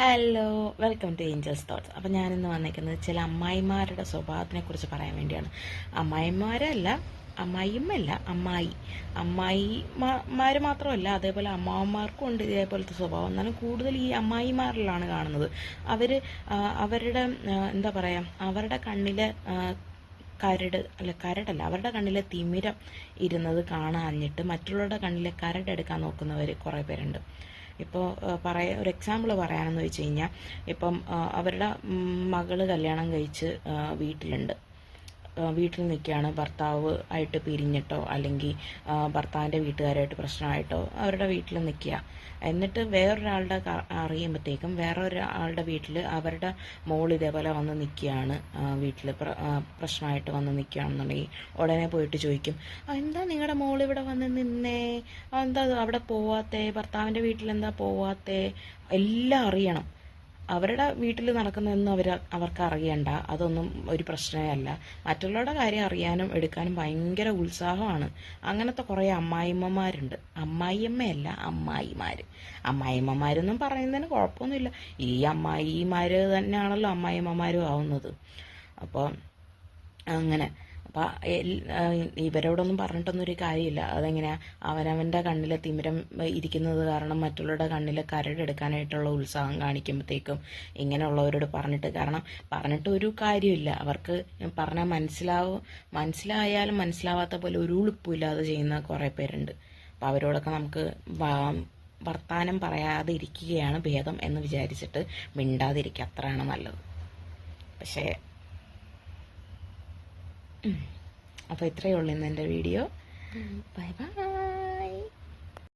Hello welcome to angels thoughts അപ്പം ഞാനിന്ന് വന്നിരിക്കുന്നത് ചില അമ്മായിമാരുടെ സ്വഭാവത്തിനെ കുറിച്ച് പറയാൻ വേണ്ടിയാണ്. അമ്മായിമാരല്ല അമ്മായിമ്മല്ല അമ്മായി. അമ്മായിമാർ മാത്രമല്ല അതേപോലെ അമ്മാവന്മാർക്കും ഉണ്ട് ഇതേപോലത്തെ സ്വഭാവം. എന്നാലും കൂടുതൽ ഈ അമ്മായിമാരിലാണ് കാണുന്നത്. അവർ അവരുടെ എന്താ പറയുക അവരുടെ കണ്ണിലെ കരട് അല്ല കരടല്ല അവരുടെ കണ്ണിലെ തിമിരം ഇരുന്നത് കാണാഞ്ഞിട്ട് മറ്റുള്ളവരുടെ കണ്ണിലെ കരടെടുക്കാൻ നോക്കുന്നവർ കുറേ പേരുണ്ട്. ഇപ്പോൾ പറയാ ഒരു എക്സാമ്പിൾ പറയാനെന്ന് വെച്ച് കഴിഞ്ഞാൽ ഇപ്പം അവരുടെ മകൾ കല്യാണം കഴിച്ച് വീട്ടിലുണ്ട്. വീട്ടിൽ നിൽക്കുകയാണ്. ഭർത്താവ് ആയിട്ട് പിരിഞ്ഞിട്ടോ അല്ലെങ്കിൽ ഭർത്താവിന്റെ വീട്ടുകാരായിട്ട് പ്രശ്നമായിട്ടോ അവരുടെ വീട്ടിൽ നിൽക്കുക. എന്നിട്ട് വേറൊരാളുടെ അറിയുമ്പോഴത്തേക്കും വേറൊരാളുടെ വീട്ടിൽ അവരുടെ മോൾ ഇതേപോലെ വന്ന് നിൽക്കുകയാണ്. വീട്ടിൽ പ്രശ്നമായിട്ട് വന്ന് നിൽക്കുകയാണെന്നുണ്ടെങ്കിൽ ഉടനെ പോയിട്ട് ചോദിക്കും എന്താ നിങ്ങളുടെ മോൾ ഇവിടെ വന്ന് നിന്നേ? എന്താ അവിടെ പോവാത്തേ? ഭർത്താവിന്റെ വീട്ടിൽ എന്താ പോവാത്തേ? എല്ലാം അറിയണം. അവരുടെ വീട്ടിൽ നടക്കുന്നതൊന്നും അവർ അവർക്ക് അറിയണ്ട. അതൊന്നും ഒരു പ്രശ്നമേ അല്ല മറ്റുള്ളവരുടെ കാര്യം അറിയാനും എടുക്കാനും ഭയങ്കര ഉത്സാഹമാണ്. അങ്ങനത്തെ കുറേ അമ്മായിമ്മമാരുണ്ട്. അമ്മായിയമ്മയല്ല അമ്മായിമാർ അമ്മായിമ്മമാരെന്നും പറയുന്നതിന് കുഴപ്പമൊന്നുമില്ല. ഈ അമ്മായിമാർ തന്നെയാണല്ലോ അമ്മായിമ്മമാരും ആവുന്നത്. അപ്പോൾ അങ്ങനെ. അപ്പം ഇവരോടൊന്നും പറഞ്ഞിട്ടൊന്നും ഒരു കാര്യമില്ല. അതെങ്ങനെയാ? അവനവന്റെ കണ്ണിലെ തിമിരം ഇരിക്കുന്നത് കാരണം മറ്റുള്ളവരുടെ കണ്ണിലെ കരടെടുക്കാനായിട്ടുള്ള ഉത്സാഹം കാണിക്കുമ്പോഴത്തേക്കും ഇങ്ങനെയുള്ളവരോട് പറഞ്ഞിട്ട് കാരണം പറഞ്ഞിട്ട് ഒരു കാര്യമില്ല. അവർക്ക് പറഞ്ഞാൽ മനസ്സിലാവും മനസ്സിലായാലും മനസ്സിലാവാത്ത പോലെ ഒരു ഉളുപ്പില്ലാതെ ചെയ്യുന്ന കുറേ പേരുണ്ട്. അപ്പം അവരോടൊക്കെ നമുക്ക് വർത്താനം പറയാതെ ഇരിക്കുകയാണ് ഭേദം എന്ന് വിചാരിച്ചിട്ട് മിണ്ടാതിരിക്കുക. അത്രയാണ് നല്ലത്. പക്ഷേ അപ്പോൾ ഇത്രയേ ഉള്ളൂ ഇന്ന് എന്റെ വീഡിയോ. Bye bye